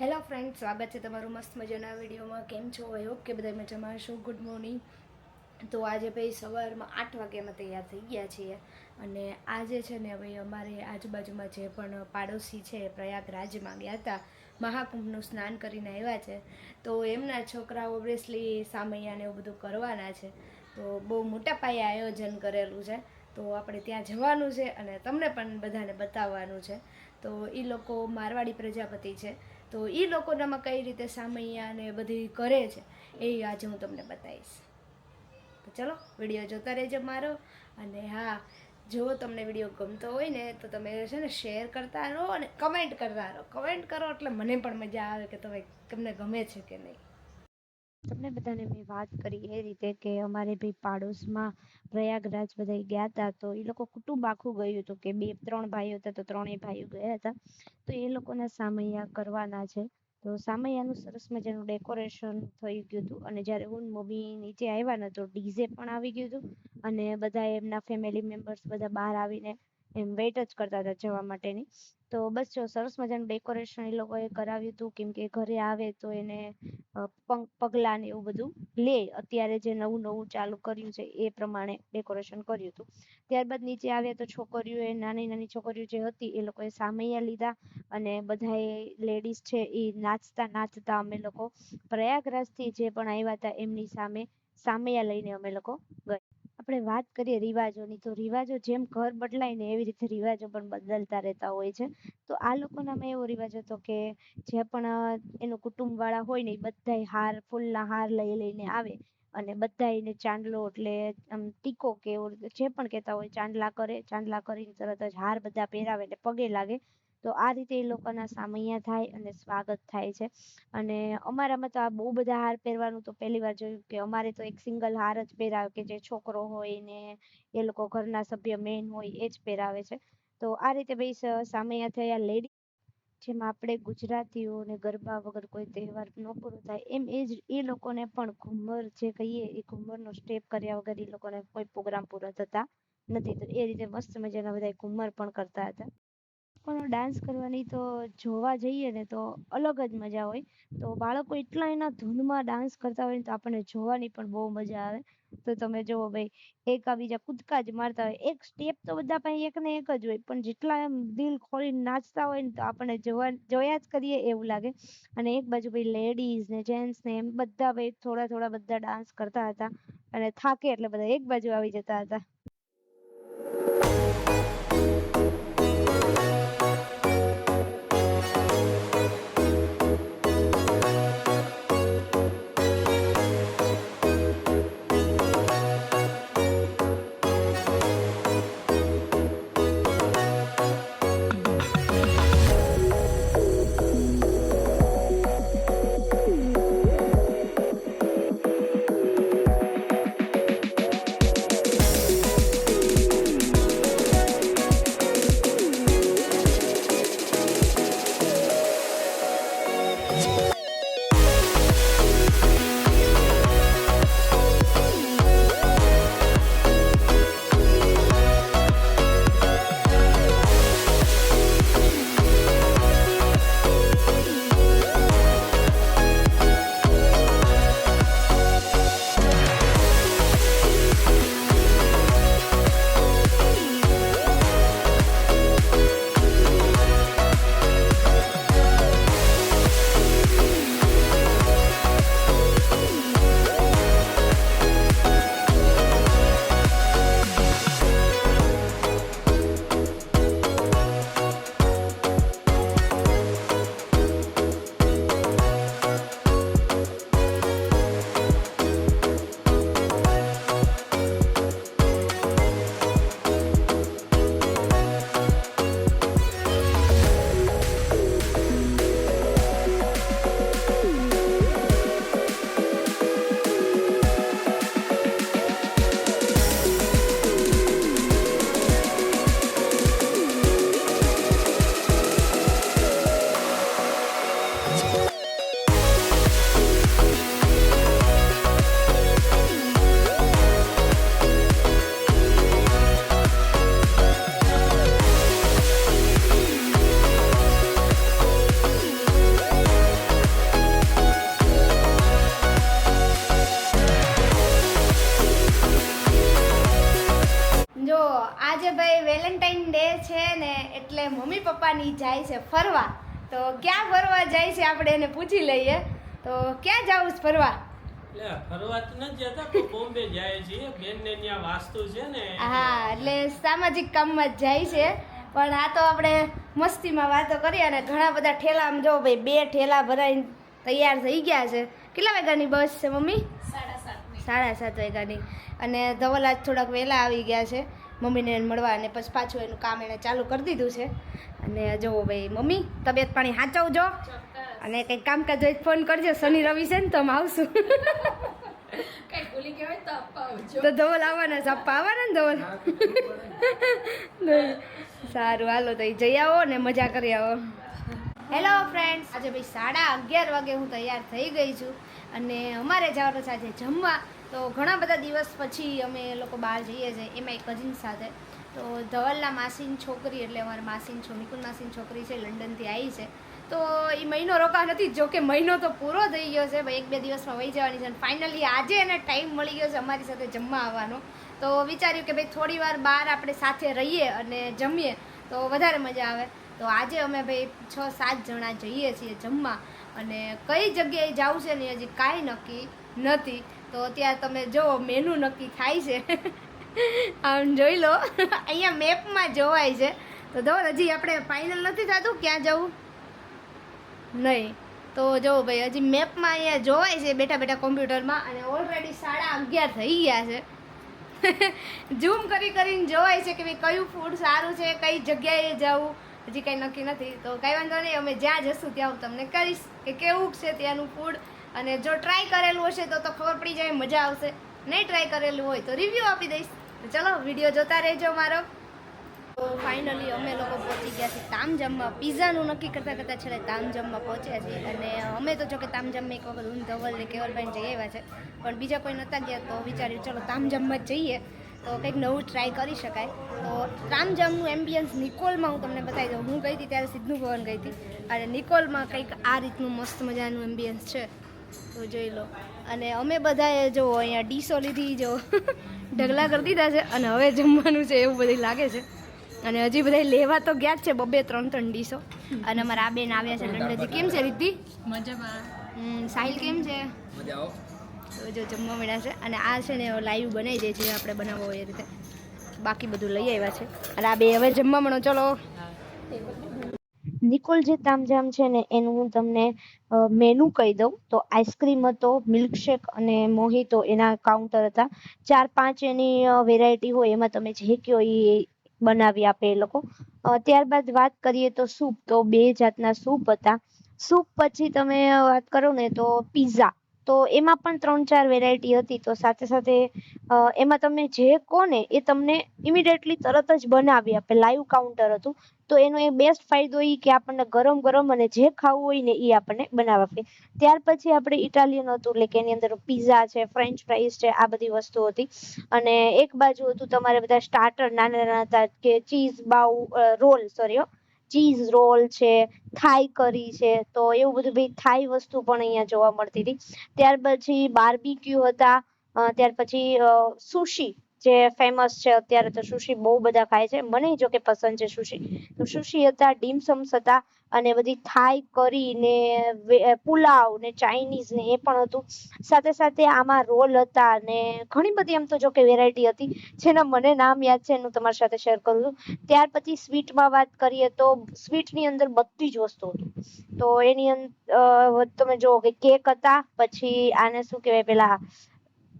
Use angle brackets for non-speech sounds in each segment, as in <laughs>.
Hello friend સ્વાગત છે તમારું મસ્ત મજાના વિડીયોમાં. કેમ છો? હોપ કે બધા મજામાં છો ગુડ મોર્નિંગ તો આજે ભાઈ સવારમાં આઠ વાગ્યામાં તૈયાર થઈ ગયા છીએ. અને આજે છે ને ભાઈ અમારે આજુબાજુમાં જે પણ પાડોશી છે, પ્રયાગરાજમાં ગયા હતા, મહાકુંભનું સ્નાન કરીને આવ્યા છે. તો એમના છોકરાઓ ઓબ્વિયસલી સામૈયાને એવું બધું કરવાના છે. તો બહુ મોટા પાયે આયોજન કરેલું છે. તો આપણે ત્યાં જવાનું છે અને તમને પણ બધાને બતાવવાનું છે. તો એ લોકો મારવાડી પ્રજાપતિ છે. તો એ લોકોનામાં કઈ રીતે સામૈયા ને બધી કરે છે, એ આજે હું તમને બતાવીશ. તો ચલો, વીડિયો જોતા રહેજો મારો. અને હા, જો તમને વીડિયો ગમતો હોય ને, તો તમે છે ને શેર કરતા રહો અને કમેન્ટ કરતા રહો. કમેન્ટ કરો એટલે મને પણ મજા આવે કે તમે, તમને ગમે છે કે નહીં. તમને બધાને મેં વાત કરી એ રીતે કે અમારે ભાઈ પાડોશમાં પ્રયાગરાજ બધા ગયા હતા તો એ લોકો કુટુંબ આખું ગયું હતું કે બે, ત્રણ ભાઈઓ હતા તો ત્રણેય ભાઈઓ ગયા હતા. તો એ લોકોના સામૈયા કરવાના છે. તો સામૈયાનું સરસ મજાનું ડેકોરેશન થઈ ગયું હતું અને જ્યારે હું મમ્મી નીચે આવ્યા ને તો ડીજે પણ આવી ગયું હતું અને બધા એમના ફેમિલી મેમ્બર્સ બધા બહાર આવીને એમ વેઇટ જ કરતા હતા જવા માટેની. તો બસ જો સરસ મજાનું ડેકોરેશન એ લોકોએ કરાવ્યું હતું, કેમ કે ઘરે આવે તો એને પગલાં ને એવું બધું લે. અત્યારે જે નવું નવું ચાલુ કર્યું છે એ પ્રમાણે ડેકોરેશન કર્યું હતું. ત્યારબાદ નીચે આવ્યા તો છોકરીઓએ નાની નાની છોકરીઓ જે હતી એ લોકોએ સામૈયા લીધા અને બધાએ લેડીઝ છે એ નાચતા નાચતા અમે લોકો પ્રયાગરાજથી જે પણ આવ્યા હતા એમની સામે સામૈયા લઈને અમે લોકો ગયા. આપણે વાત કરીએ રિવાજોની, તો રિવાજો જેમ ઘર બદલાય ને એવી રીતે રિવાજો પણ બદલતા રહેતા હોય છે. તો આ લોકોનામાં એવો રિવાજ હતો કે જે પણ એનું કુટુંબ વાળા હોય ને એ બધાય હાર, ફૂલના હાર લઈ લઈને આવે અને બધા એને ચાંદલો એટલે આમ ટીકો કે જે પણ કહેતા હોય, ચાંદલા કરે, ચાંદલા કરીને તરત જ હાર બધા પહેરાવે ને પગે લાગે. તો આ રીતે એ લોકોના સામૈયા થાય અને સ્વાગત થાય છે. અને અમારામાં તો આ બહુ બધા હાર પહેરવાનું તો પહેલી વાર જોયું કે અમારે તો એક સિંગલ હાર જ પહેરાવે કે જે છોકરો હોય ને એ લોકો ઘરના સભ્ય મેન હોય એ જ પહેરાવે છે. તો આ રીતે ભાઈ સામૈયા થયા લેડી જેમ આપણે ગુજરાતીઓને ગરબા વગર કોઈ તહેવાર ન પૂરો થાય એમ એ જ એ લોકોને પણ ઘુમર જે કહીએ એ ઘુમરનો સ્ટેપ કર્યા વગર એ લોકોને કોઈ પ્રોગ્રામ પૂરા થતા નથી. તો એ રીતે મસ્ત મજાના બધા ઘુમર પણ કરતા હતા. પણ ડાન્સ કરવાની તો જોવા જઈએ ને તો અલગ જ મજા હોય. તો બાળકો એટલા એના ધૂનમાં ડાન્સ કરતા હોય ને તો આપણને જોવાની પણ બહુ મજા આવે. તો તમે જુઓ ભાઈ, એક આ બીજા કૂદકા જ મારતા હોય. એક સ્ટેપ તો બધા પાસે એક ને એક જ હોય, પણ જેટલા એમ દિલ ખોલીને નાચતા હોય ને તો આપણને જોવા, જોયા જ કરીએ એવું લાગે. અને એક બાજુ ભાઈ લેડીઝ ને જેન્ટ્સ ને એમ બધા ભાઈ થોડા થોડા બધા ડાન્સ કરતા હતા. અને થાકે એટલે બધા એક બાજુ આવી જતા હતા. જાય છે ફરવા. તો ક્યાં ફરવા જાય છે આપણે એને પૂછી લઈએ. તો ક્યાં જાવું છે ફરવા? એટલે ફરવા તો નથી જતા પણ બોમ્બે જાય છે. બેન ને ત્યાં વાસ્તુ છે ને. હા એટલે સામાજિક કામમાં જ જાય છે. પણ આ તો આપણે મસ્તીમાં વાતો કરીએ અને ઘણા બધા ઠેલા આમ જો ભાઈ બે ઠેલા ભરાઈને તૈયાર થઈ ગયા છે. કેટલા વાગ્યાની બસ છે મમ્મી? સાડા સાત વાગ્યાની. અને ધવલાજ થોડાક વહેલા આવી ગયા છે. મમ્મીને મળવા અને પછી પાછું એનું કામ એણે ચાલુ કરી દીધું છે. અને જો ભાઈ મમ્મી તબિયત પાણી સાચવજો અને કંઈક કામકાજ હોય ફોન કરજો શનિ રવિ છે ને તો અમે આવશું. તો ધવલ આવવાના છે આપવા આવવાના ને ધવલ? સારું હાલો તો જઈ આવો ને મજા કરી આવો. હેલો ફ્રેન્ડ્સ આજે ભાઈ સાડા અગિયાર વાગે હું તૈયાર થઈ ગઈ છું. અને અમારે જવાનું છે આજે જમવા. તો ઘણા બધા દિવસ પછી અમે લોકો બહાર જઈએ છીએ, એમાં એક કઝિન સાથે. તો ધવલના માસીની છોકરી એટલે અમારા માસીની છો, નિકુલ માસીની છોકરી છે, લંડનથી આવી છે. તો એ મહિનો રોકા નથી, જો કે મહિનો તો પૂરો થઈ ગયો છે, ભાઈ એક બે દિવસમાં વહી જવાની છે ફાઇનલી આજે એને ટાઈમ મળી ગયો છે અમારી સાથે જમવા આવવાનો. તો વિચાર્યું કે ભાઈ થોડી વાર બહાર આપણે સાથે રહીએ અને જમીએ, તો વધારે મજા આવે. તો આજે અમે ભાઈ છ સાત જણા જઈએ છીએ જમવા અને કઈ જગ્યાએ જવું છે ને હજી કાંઈ નક્કી નથી. તો ત્યાં તમે જુઓ મેનુ નક્કી થાય છે. આમ જોઈ લો, અહીંયા મેપમાં જોવાય છે. તો જો, હજી આપણે ફાઇનલ નથી થતું, ક્યાં જવું? નહીં. તો જો ભાઈ, હજી મેપમાં અહીંયા જોવાય છે બેઠા બેઠા કોમ્પ્યુટરમાં અને ઓલરેડી સાડા અગિયાર થઈ ગયા છે. ઝૂમ કરી કરીને જોવાય છે કે ભાઈ કયું ફૂડ સારું છે, કઈ જગ્યાએ જવું, હજી કંઈ નક્કી નથી. તો કાંઈ વાંધો નહીં, અમે જ્યાં જશું ત્યાં હું તમને કહીશ કે કેવું છે ત્યાંનું ફૂડ અને જો ટ્રાય કરેલું હશે તો તો ખબર પડી જાય, મજા આવશે. નહીં ટ્રાય કરેલું હોય તો રિવ્યૂ આપી દઈશ. ચલો વીડિયો જોતા રહેજો મારો. તો ફાઇનલી અમે લોકો પહોંચી ગયા છીએ તામજામમાં. પીઝાનું નક્કી કરતાં કરતાં છેલ્લે તામ જમવા પહોંચ્યા છીએ. અને અમે તો જો કે તામજામમાં એક વખત હું ધવલ ને કેવલભાઈ જઈ આવ્યા છે. પણ બીજા કોઈ નહોતા ગયા તો વિચાર્યું, ચલો, તામજામમાં જઈએ. તો કંઈક નવું ટ્રાય કરી શકાય. તો તામજામનું એમ્બિયન્સ નિકોલમાં હું તમને બતાવી દઉં. હું ગઈ હતી ત્યારે સિદ્ધુ ભવન ગઈ હતી. અને નિકોલમાં કંઈક આ રીતનું મસ્ત મજાનું એમ્બિયન્સ છે. તો જોઈ લો. અને અમે બધાએ જો અહીંયા ડીશો લીધી જો <laughs> ઢગલા કરી દીધા છે અને હવે જમવાનું છે એવું બધું લાગે છે. અને હજી બધા લેવા તો ગયા જ છે બબે ત્રણ ત્રણ ડીશો. અને અમારા આ બેન આવ્યા છે લંડનથી કેમ છે રીતિ મજામાં. સાહિલ કેમ છે? તો જો જમવા મળ્યા છે. અને આ છે ને લાઈવ બનાવી દે છે આપણે બનાવવો હોય એ રીતે. બાકી બધું લઈ આવ્યા છે. અને આ બે હવે જમવા મળો. ચલો. નિકોલ જે તામઝામ છે ને, એનું હું તમને મેનુ કહી દઉં. તો આઈસ્ક્રીમ હતો મિલ્કશેક અને મોહિતો એના કાઉન્ટર હતા. ચાર પાંચ એની વેરાયટી હોય, એમાં તમે જે કહો એ બનાવી આપે એ લોકો. ત્યારબાદ વાત કરીએ તો સૂપ તો બે જાતના સૂપ હતા. સૂપ પછી તમે વાત કરો ને, તો પીઝા તો એમાં પણ ત્રણ ચાર વેરાયટી હતી. તો સાથે સાથે એમાં તમે જે કહો ને, એ તમને ઇમિડિયેટલી તરત જ બનાવી આપે. લાઈવ કાઉન્ટર હતું. તો એનો એ બેસ્ટ ફાયદો એ કે આપણને ગરમ ગરમ અને જે ખાવું હોય ને એ આપણને બનાવી આપે. ત્યાર પછી આપણે ઇટાલિયન હતું, એટલે કે એની અંદર પીઝા છે ફ્રેન્ચ ફ્રાઈઝ છે, આ બધી વસ્તુ હતી. અને એક બાજુ હતું તમારે બધા સ્ટાર્ટર નાના નાના હતા, કે ચીઝ બાઉ રોલ સોરી ચીઝ રોલ છે થાઈ કરી છે, તો એવું બધું ભાઈ થાઈ વસ્તુ પણ અહીંયા જોવા મળતી હતી. ત્યાર પછી બાર્બીક્યુ હતા ત્યાર પછી સુશી જે ફેમસ છે, અત્યારે તો સુશી બહુ બધા ખાય છે. મને જો કે પસંદ છે સુશી તો સુશી હતા ડીમસમ્સ હતા અને બધી થાઈ કરી ને પુલાવ ને ચાઇનીઝ ને, એ પણ હતું. સાથે સાથે આમાં રોલ હતા અને ઘણી બધી એમ તો જો કે વેરાયટી હતી. જેના મને નામ યાદ છે, એનું તમારી સાથે શેર કરું છું. ત્યાર પછી સ્વીટમાં વાત કરીએ તો સ્વીટની અંદર બધી જ વસ્તુ હતું. તો એની અંદર તમે જુઓ કે કેક હતા, પછી આને શું કહેવાય પેલા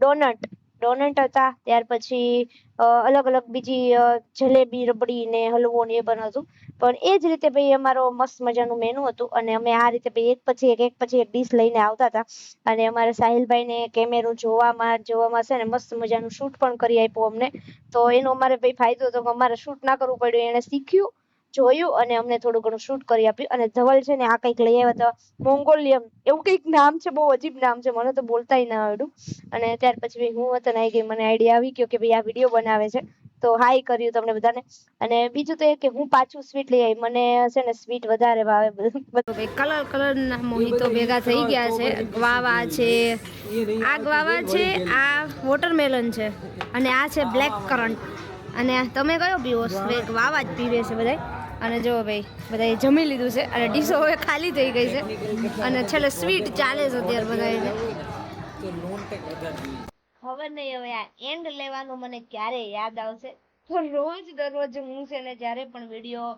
ડોનટ ડોનટ હતા. ત્યાર પછી અલગ અલગ બીજી જલેબી, રબડી ને હલવો ને એ હતું. પણ એ જ રીતે ભાઈ અમારો મસ્ત મજાનું મેનુ હતું અને અમે આ રીતે ભાઈ એક પછી એક એક પછી એક ડીશ લઈને આવતા હતા. અને અમારા સાહિલભાઈને કેમેરો જોવામાં જોવામાં છે ને મસ્ત મજાનું શૂટ પણ કરી આપ્યું અમને. તો એનો અમારે ભાઈ ફાયદો હતો કે અમારે શૂટ ના કરવું પડ્યું એણે શીખ્યું. જોયું અને અમને થોડું ઘણું શૂટ કરી આપ્યું. અને ધવલ છે ને આ કંઈક લઈ આવ્યા હતા. મોંગોલિયમ. એવું કંઈક નામ છે, બહુ અજીબ નામ છે. મને તો બોલતાય ના આવડ્યું અને ત્યાર પછી હું વતન આવી ગઈ. મને આઈડિયા આવી ગયો કે ભાઈ આ વીડિયો બનાવે છે. તો હાઈ કર્યું તમને બધાને. અને બીજું તો એ કે હું પાછું સ્વીટ લઈ આવી. મને છે ને સ્વીટ વધારે ભાવે બધું. કલર કલર કલરના મોહિતો ભેગા થઈ ગયા છે. ગ્વાવા છે, આ ગ્વાવા છે, આ વોટરમેલન છે. અને આ છે બ્લેક કરન્ટ અને તમે કયો પીવો છો? ગ્વાવા જ પીવે છે બધા અને જો ભાઈ બધાએ જમી લીધું છે અને ડીશો હવે ખાલી થઈ ગઈ છે. અને છેલ્લે સ્વીટ ચાલે છે અત્યારે બધાએ ખબર નહીં, હવે આ એન્ડ લેવાનું મને ક્યારે યાદ આવશે? તો રોજ દરરોજ હું છે ને જ્યારે પણ વીડિયો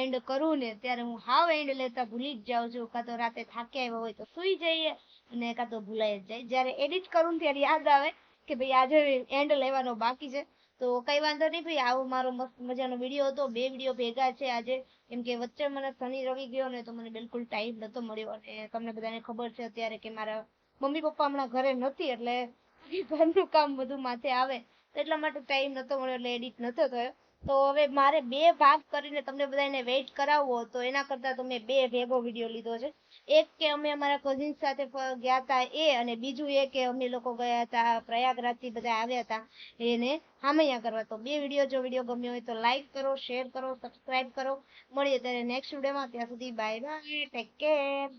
એન્ડ કરું ને ત્યારે હું હાવ એન્ડ લેતા ભૂલી જ જાઉં છું. કાં તો રાતે થાક્યા આવ્યા હોય તો સૂઈ જઈએ અને કાં તો ભૂલાઈ જ જાય. જ્યારે એડિટ કરું ત્યારે યાદ આવે કે ભાઈ આજે એન્ડ લેવાનો બાકી છે. તો કઈ વાંધો નહીં ભાઈ, આવો મારો મસ્ત મજાનો વીડિયો હતો. બે વીડિયો ભેગા છે આજે. કેમ કે વચ્ચે મને શનિ રવિ ગયો ને તો મને બિલકુલ ટાઈમ નતો મળ્યો. અને તમને બધાને ખબર છે અત્યારે કે મારા મમ્મી પપ્પા હમણાં ઘરે નથી એટલે <laughs> ઘરનું કામ બધું માથે આવે. એટલા માટે ટાઈમ નતો મળ્યો એટલે એડિટ નતો થયો. તો હવે મારે બે ભાગ કરીને તમને બધાને વેઇટ કરાવવો તો એના કરતાં તો મેં બે ભેગો વીડિયો લીધો છે. એક કે અમે અમારા કઝિન સાથે ગયા હતા એ અને બીજું એ કે અમે લોકો ગયા હતા પ્રયાગરાજથી બધા આવ્યા હતા એને હામૈયા કરવા. તો બે વીડિયો, જો વીડિયો ગમ્યો હોય તો લાઈક કરો શેર કરો સબસ્ક્રાઇબ કરો. મળીએ ત્યારે નેક્સ્ટ વિડીયોમાં. ત્યાં સુધી બાય બાય ટેક કેર